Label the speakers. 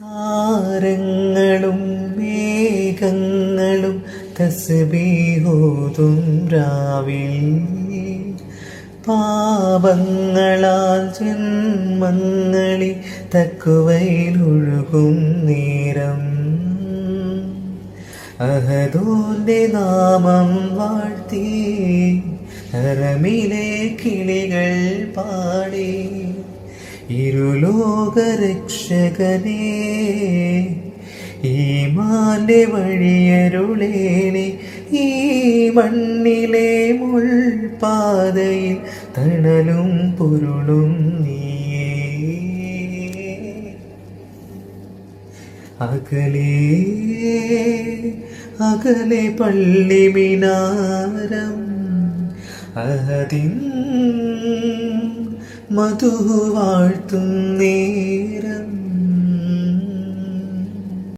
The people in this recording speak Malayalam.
Speaker 1: താരങ്ങളും മേഘങ്ങളും തസ്ബീഹോതും രാവിൽ പാപങ്ങളാൽ ജന്മങ്ങളി തക്കുവയിലൊഴുകും നേരം. അഹദൂന്റെ നാമം വാഴ്ത്തി ഹറമിലെ കിളികൾ പാടി. ഇരുലോകരക്ഷകനേ ഈമാന്റെ വഴിയരുളേനെ ഈ മണ്ണിലെ മുൾപാതയിൽ തണലും പൊരുളും നീയേ. അകലേ അകലെ പള്ളി മിനാരം അഹദിൻ മധു വാഴ്ത്തും നേരം.